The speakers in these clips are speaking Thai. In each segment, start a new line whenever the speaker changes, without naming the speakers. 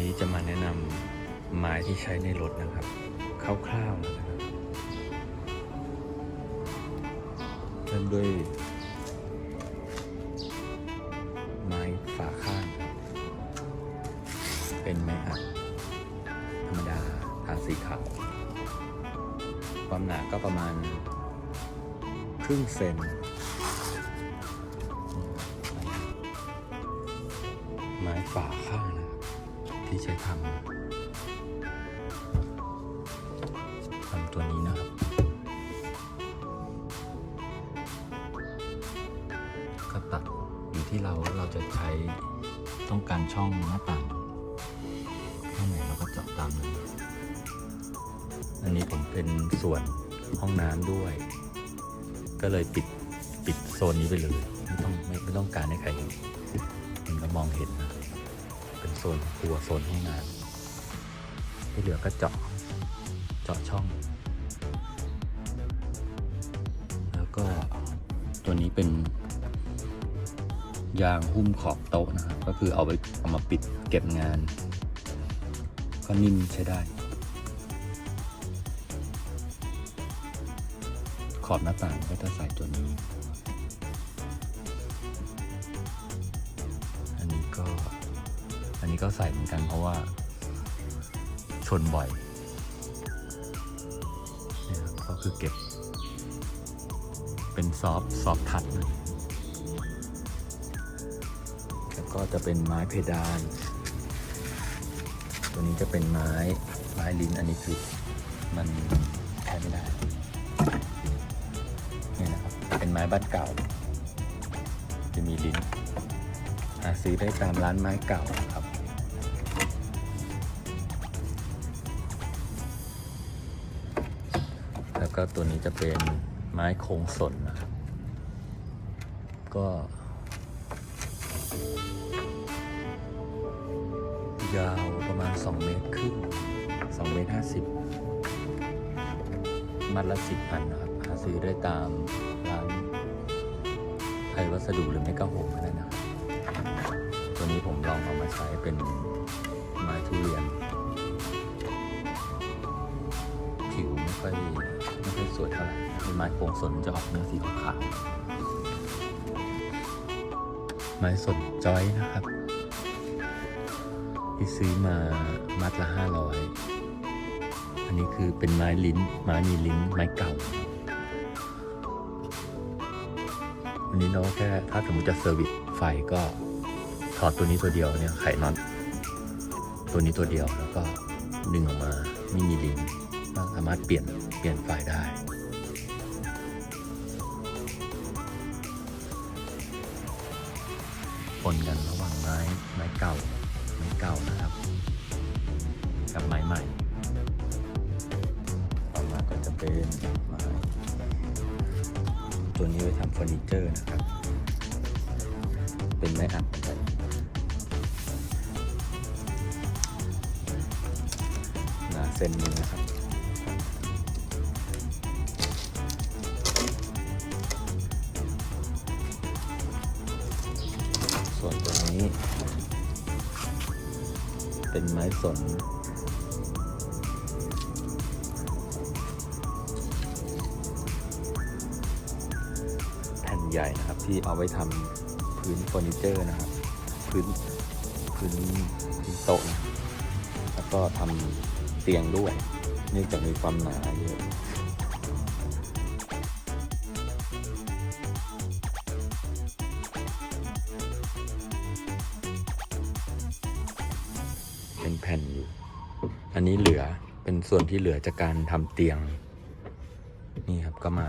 นี้จะมาแนะนำไม้ที่ใช้ในรถนะครับคร่าวๆนะครับ เริ่มด้วย ไม้ฝาข้าง เป็นไม้อัดธรรมดาทาสีขาว ความหนาก็ประมาณ ครึ่งเซนไม้ฝาข้างนะ ที่ใช้ทำทำตัวนี้นะครับ ก็ตัดอยู่ที่เราเราจะใช้ต้องการช่องหน้าต่างข้างไหนเราก็เจาะตามนั้นอันนี้ผมเป็นส่วนห้องน้ำด้วย ก็เลยปิดปิดโซนนี้ไปเลย ไม่ต้องไม่ไม่ต้องการให้ใครเห็นมันก็มองเห็นนะเป็น โซนครัวโซนห้องน้ำที่เหลือก็เจาะเจาะช่อง แล้วก็ตัวนี้เป็น ยางหุ้มขอบโต๊ะนะครับ ก็คือเอาไปเอามาปิดเก็บงาน ก็นิ่มใช้ได้ ขอบหน้าต่างก็จะใส่ตัวนี้ นี้ก็ใส่เหมือนกันเพราะว่า ชนบ่อยเนี่ยครับก็คือเก็บ เป็นซอฟต์ซอฟต์ทัชนะแล้วก็จะเป็นไม้เพดาน ตัวนี้จะเป็นไม้ไม้ลิ้นอันนี้คือมันใช้ไม่ได้เนี่ยนะครับ เป็นไม้บ้านเก่า จะมีลิ้นหาซื้อได้ตามร้านไม้เก่าครับ ก็ตัวนี้จะเป็นไม้โครงสนนะครับ ก็ ยาวประมาณ 2 เมตรครึ่ง2เมตร50 มัดละ 10พันนะครับ หาซื้อได้ตามร้านไทยวัสดุหรือไม่ก็โฮมก็ได้นะครับ ตัวนี้ผมลองเอามาใช้เป็นไม้ทุเรียน ผิวไม่ค่อยไม่ค่อย สวยเท่าไหร่เป็นไม้โครงสนจะออกเนื้อสีขาวไม้สนจอยนะครับ ที่ซื้อมามัดละห้าร้อยอันนี้คือเป็นไม้ลิ้น ไม้มีลิ้น ไม้เก่าอันนี้เราแค่ถ้าสมมติจะเซอร์วิสไฟก็ถอดตัวนี้ตัวเดียวเนี่ยไขน็อตตัวนี้ตัวเดียวแล้วก็ดึงออกมาไม่มีลิ้น สามารถเปลี่ยนเปลี่ยนไฟล์ได้ปนกันระหว่างไม้ไม้เก่าไม้เก่านะครับ กับไม้ใหม่ต่อมาก็จะเป็นไม้ตัวนี้ไว้ทำเฟอร์นิเจอร์นะครับ เป็นไม้อัดหนกันหนาเส้นนึงนะครับ เป็นไม้สนแผ่นใหญ่นะครับที่เอาไว้ทำพื้นเฟอร์นิเจอร์นะครับพื้นพื้นพื้นโต๊ะนะแล้วก็ทำเตียงด้วย เนื่องจากมีความหนาเยอะ ส่วนที่เหลือจากการทำเตียง นี่ครับก็มา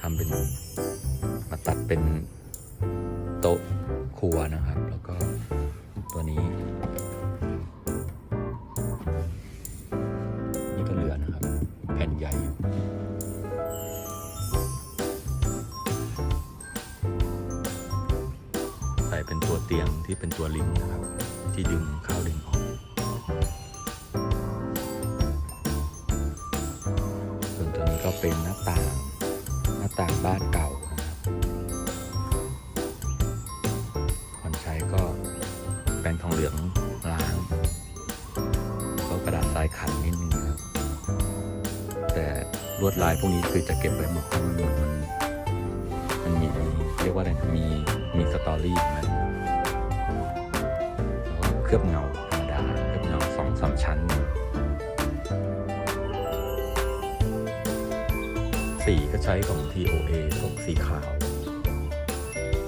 ทำเป็นมาตัดเป็นโต๊ะครัวนะครับ แล้วก็ตัวนี้ นี่ก็เหลือนะครับ แผ่นใหญ่อยู่ใส่เป็นตัวเตียงที่เป็นตัวลิงนะครับ ที่ดึงเข้าดึง เป็นหน้าต่าง หน้าต่างบ้านเก่านะครับคนใช้ก็แปรงทองเหลืองล้างกระดาษทรายขัดนิดนึงครับแต่ลวดลายพวกนี้คือจะเก็บไว้หมดเพราะมันมันมันมีเรียกว่าอะไรนะมีมีสตอรี่มันแล้วก็เคลือบเงาธรรมดาเคลือบเงาสองสามชั้น สีก็ใช้ของ TOA ของสีขาว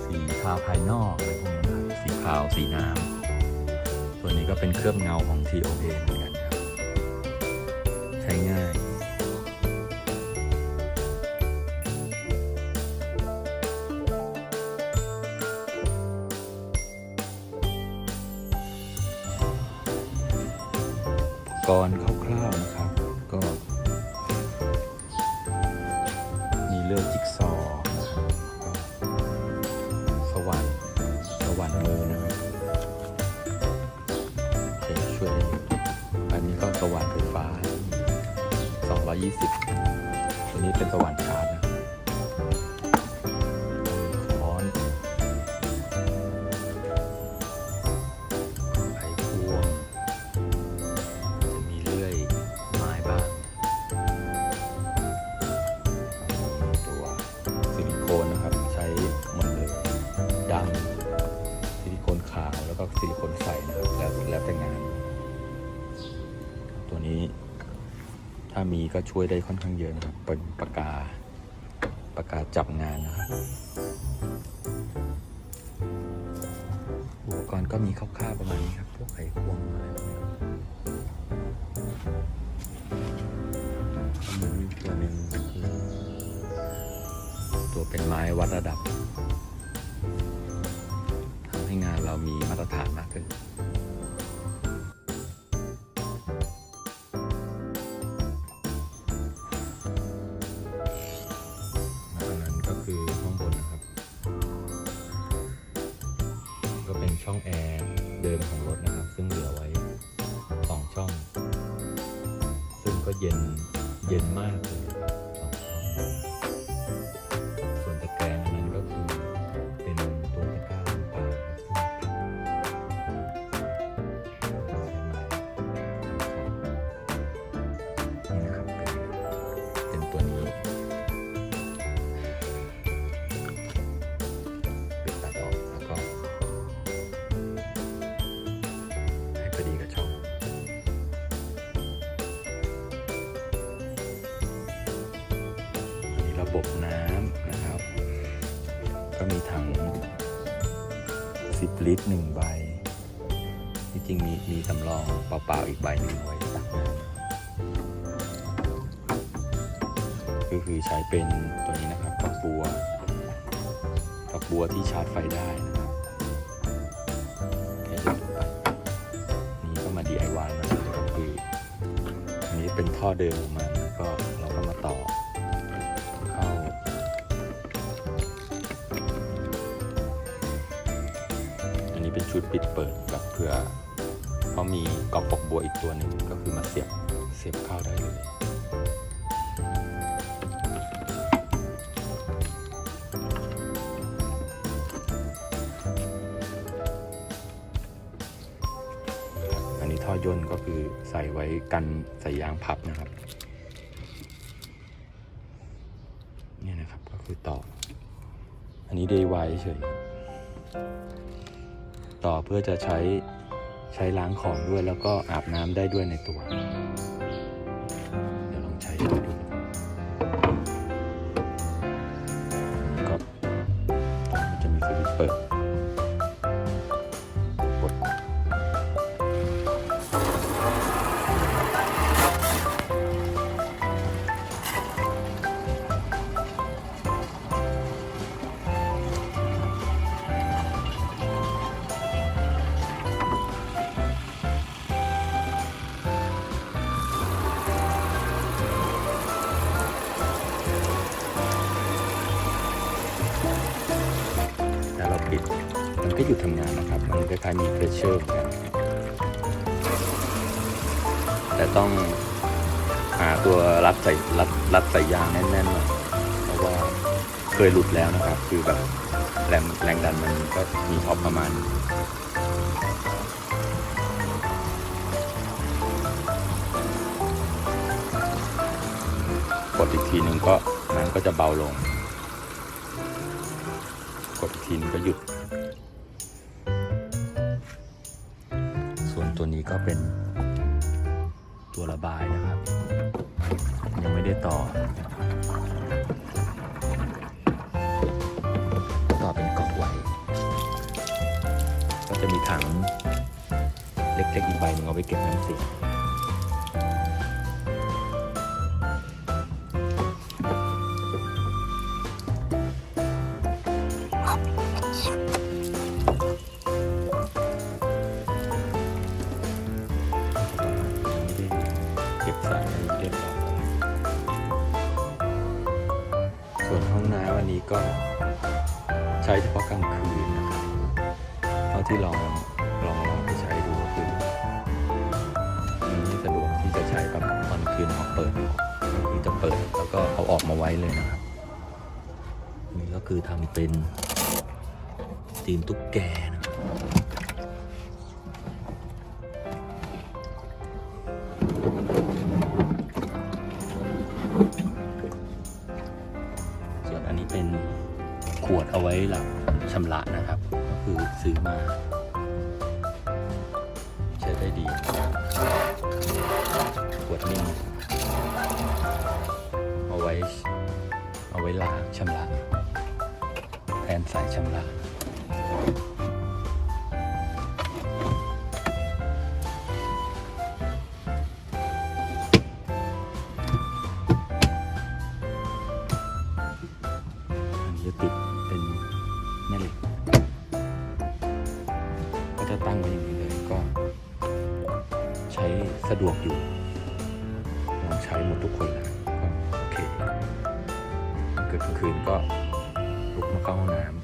สีขาวภายนอกอะไรพวกนี้นะครับสีขาวสีน้ำตัวนี้ก็เป็นเคลือบเงาของ TOA เหมือนกันครับ ใช้ง่าย มี ก็ช่วยได้ค่อนข้างเยอะนะครับเป็นปากกาปากกาจับงานนะครับอุปกรณ์ก็มีคร่าวๆประมาณนี้ครับพวกไขควงอะไรพวกนี้มีตัวหนึ่งคือตัวเป็นไม้วัดระดับทำให้งานเรามีมาตรฐานมากขึ้น ช่องแอร์เดิมของรถนะครับ ซึ่งเหลือไว้สองช่อง ซึ่งก็เย็นเย็นมากเลย ลิตรหนึ่งใบที่จริงมีมีสำรองเปล่าๆอีกใบหนึ่งไว้ตักน้ำก็คือใช้เป็นตัวนี้นะครับฝักบัวฝักบัวที่ชาร์จไฟได้นะครับแค่หยดลงไปนี่ก็มา DIY มาเลยก็คืออันนี้เป็นท่อเดิมของมันแล้วก็เรา ชุดปิดเปิดแบบเผื่อเพรามีกรอบปกบัวอีกตัวหนึ่งก็คือมาเสียบเสียบเข้าได้เลยอันนี้ท่อย่นก็คือใส่ไว้กันใส่ยางพับนะครับเนี่ยนะครับก็คือต่อ อันนี้ DIY เฉย ต่อเพื่อจะใช้ใช้ล้างของด้วยแล้วก็อาบน้ำได้ด้วยในตัว เดี๋ยวลองใช้ดูก็จะมีสวิตช์เปิด หยุดทำงานนะครับ มันคล้ายๆมีเพรสเชอร์กันแต่ต้องหาตัวรัดใส่รัดรัดใส่ยางแน่นๆหน่อยเพราะว่าเคยหลุดแล้วนะครับ คือแบบแรงแรงดันมันก็มีท็อปประมาณกดอีกทีหนึ่งก็มันก็จะเบาลง กดอีกทีนึงก็หยุด ได้ต่อ ต่อเป็นก๊อกไว้ ก็จะมีถังเล็กๆอีกใบหนึ่งเอาไว้เก็บน้ำเสียไม่ได้เก็บสายเก็ใช้เฉพาะกลางคืนนะครับเท่าที่ลองลองลองไปใช้ดูก็คือมันไม่สะดวกที่จะใช้แบบตอนคืนพอเปิดออกก็คือจะเปิดแล้วก็เอาออกมาไว้เลยนะครับ นี่ก็คือทำเป็นตีมตุ๊กแกนะำระนะครับก็คือซื้อมา ใช้ได้ดีขวดนิ่มเอาไว้ เอาไว้ล้างชำระแทนสายชำระ เกิดกลางคืนก็ลุกมาเข้าห้องน้ำ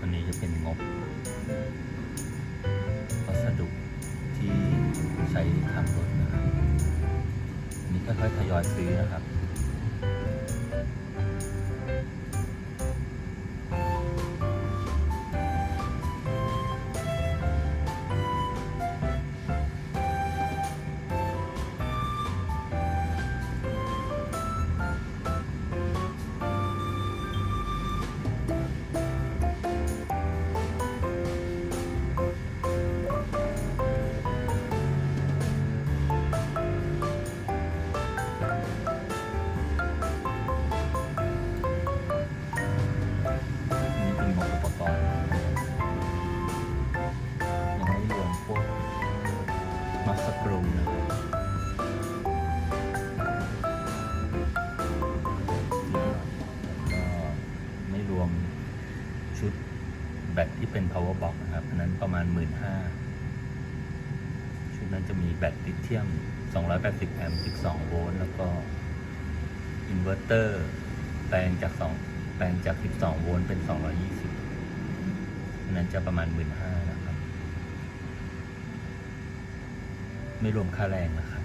อันนี้จะเป็นงบวัสดุที่ใช้ทำรถนะครับ อันนี้ค่อยๆทยอยซื้อนะครับ นะครับอันนั้นประมาณ 1 5ื่นชุดนั้นจะมีแบตลิเธียม 280 แอมป์ 12 โวลต์ แล้วก็อินเวอร์เตอร์แปลงจาก 2 แปลงจาก 12 โวลต์ เป็น 220อันนั้นจะประมาณ 15,000นะครับ ไม่รวมค่าแรงนะครับ